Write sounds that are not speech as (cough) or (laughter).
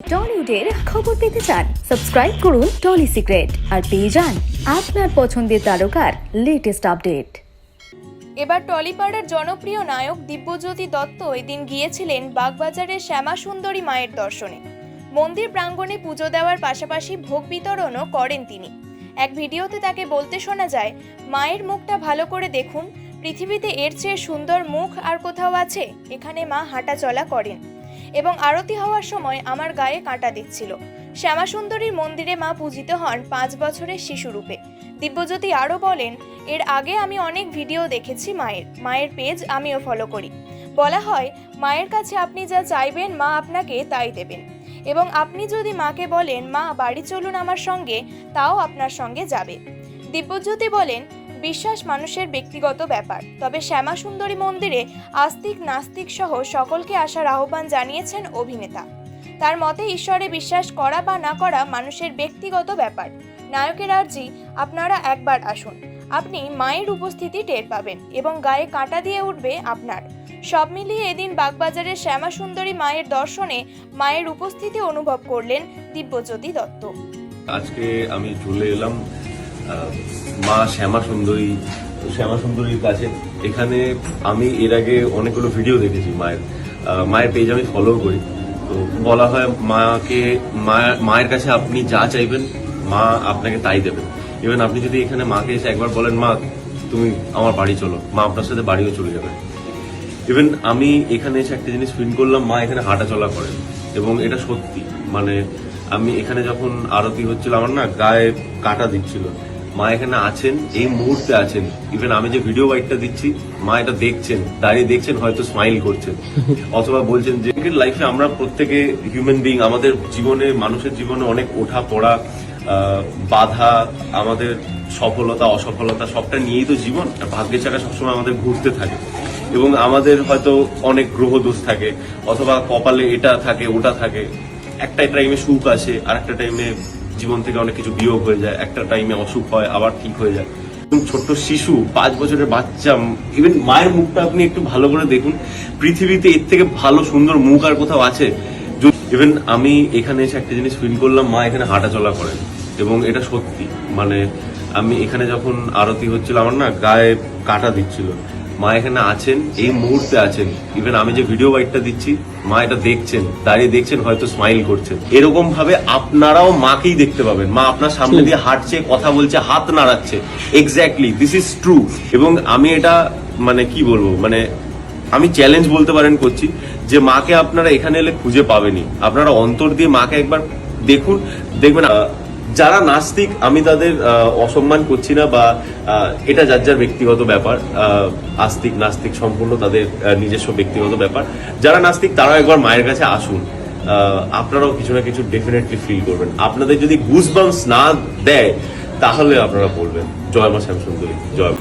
টলিউডের খবর পেতে চান, সাবস্ক্রাইব করুন টলি সিক্রেট আর পেয়ে যান আপনার পছন্দের তারকার লেটেস্ট আপডেট এবার টলিপাড়ার জনপ্রিয় নায়ক দিব্যজ্যোতি দত্ত এদিন গিয়েছিলেন বাগবাজারের শ্যামা সুন্দরী মায়ের দর্শনে। মন্দির প্রাঙ্গণে পুজো দেওয়ার পাশাপাশি ভোগ বিতরণও করেন তিনি। এক ভিডিওতে তাকে বলতে শোনা যায়, মায়ের মুখটা ভালো করে দেখুন, পৃথিবীতে এর চেয়ে সুন্দর মুখ আর কোথাও আছে? এখানে মা হাঁটা চলা করেন। এবং আরতি হওয়ার সময় আমার গায়ে কাঁটা দিচ্ছিল। শ্যামাসুন্দরীর মন্দিরে মা পূজিত হন পাঁচ বছরের শিশুরূপে দিব্যজ্যোতি আরও বলেন, এর আগে আমি অনেক ভিডিও দেখেছি মায়ের। মায়ের পেজ আমিও ফলো করি। বলা হয়, মায়ের কাছে আপনি যা চাইবেন মা আপনাকে তাই দেবেন। এবং আপনি যদি মাকে বলেন, মা, বাড়ি চলুন আমার সঙ্গে, তাও আপনার সঙ্গে যাবে। দিব্যজ্যোতি বলেন বিশ্বাস মানুষের ব্যক্তিগত ব্যাপার। তবে শ্যামা সুন্দরী মন্দিরে আস্তিক নাস্তিক সহ সকলকে আসার আহ্বান জানিয়েছেন অভিনেতা। তার মতে ঈশ্বরে বিশ্বাস করা বা না করা মানুষের ব্যক্তিগত ব্যাপার। নায়কের আর্জি আপনারা একবার আসুন। আপনি মায়ের উপস্থিতি টের পাবেন এবং গায়ে কাঁটা দিয়ে উঠবে আপনার। সব মিলিয়ে এদিন বাগবাজারের শ্যামা সুন্দরী মায়ের দর্শনে মায়ের উপস্থিতি অনুভব করলেন দিব্যজ্যোতি দত্ত। আজকে আমি চলে এলাম মা শ্যামা সুন্দরী শ্যামা সুন্দরীর কাছে। এখানে আমি এর আগে অনেকগুলো ভিডিও দেখেছি মায়ের। মায়ের পেজ আমি ফলো করি। তো বলা হয় মাকে, মা- মায়ের কাছে আপনি যা চাইবেন, মা আপনাকে তাই দেবেন। ইভেন আপনি যদি এখানে মাকে এসে একবার বলেন, মা, তুমি আমার বাড়ি চলো। মা আপনার সাথে বাড়িও চলে যাবে। ইভেন আমি এখানে এসে একটা জিনিস ফিল করলাম, মা এখানে হাঁটা চলা করেন। এবং এটা সত্যি। মানে আমি এখানে যখন আরতি হচ্ছিল, আমার না গায়ে কাটা দিচ্ছিল। মা এখানে আছেন এই মুহূর্তে আছেন। ইভেন আমি যে ভিডিও বাইকটা দিচ্ছি মা এটা দেখছেন দাঁড়িয়ে দেখছেন হয়তো স্মাইল করছেন। (laughs) অথবা বলছেন যে লাইফে আমরা প্রত্যেকে হিউম্যান বিং আমাদের জীবনে মানুষের জীবনে অনেক ওঠা পড়া বাধা আমাদের সফলতা অসফলতা সবটা নিয়েই তো জীবন। ভাগ্যের চাকা সবসময় আমাদের ঘুরতে থাকে। এবং আমাদের হয়তো অনেক গ্রহ দোষ থাকে অথবা কপালে এটা থাকে ওটা থাকে। একটা টাইমে সুখ আসে আর একটা টাইমে জীবন থেকে অনেক কিছু বিয়োগ হয়ে যায়, একটা টাইমে অসুখ হয়, আবার ঠিক হয়ে যায়। ছোট্ট শিশু, পাঁচ বছরের বাচ্চা ইভেন মায়ের মুখটা আপনি একটু ভালো করে দেখুন, পৃথিবীতে এর থেকে ভালো সুন্দর মুখ আর কোথাও আছে? ইভেন আমি এখানে এসে একটা জিনিস ফিল করলাম, মা এখানে হাঁটা চলা করেন। এবং এটা সত্যি মানে আমি এখানে যখন আরতি হচ্ছিল, আমার না গায়ে কাটা দিচ্ছিল। মা এখানে আছেন, এই মুহূর্তে আছেন। ইভেন আমি যে ভিডিও বাইকটা দিচ্ছি, মা এটা দেখছেন, দাঁড়িয়ে দেখছেন, হয়তো স্মাইল করছেন। এরকম ভাবে আপনারাও মাকেই দেখতে পাবেন। মা আপনার সামনে দিয়ে হাঁটছে, কথা বলছে, হাত নাড়াচ্ছে। এক্স্যাক্টলি দিস ইজ ট্রু এবং আমি এটা মানে কি বলব মানে আমি চ্যালেঞ্জ বলতে পারেন করছি, যে মাকে আপনারা এখানে এলে খুঁজে পাবেনই। আপনারা অন্তর দিয়ে মাকে একবার দেখুন, দেখবেন যারা নাস্তিক, আমি তাদের অসম্মান করছি না বা এটা যার যার ব্যক্তিগত ব্যাপার আস্তিক, নাস্তিক সম্পূর্ণ তাদের নিজস্ব ব্যক্তিগত ব্যাপার যারা নাস্তিক তারা একবার মায়ের কাছে আসুন আপনারাও কিছু না কিছু ডেফিনেটলি ফিল করবেন আপনাদের যদি গুজবাংস না দেয়, তাহলে আপনারা বলবেন, জয় মা শ্যামসুন্দরী, জয়।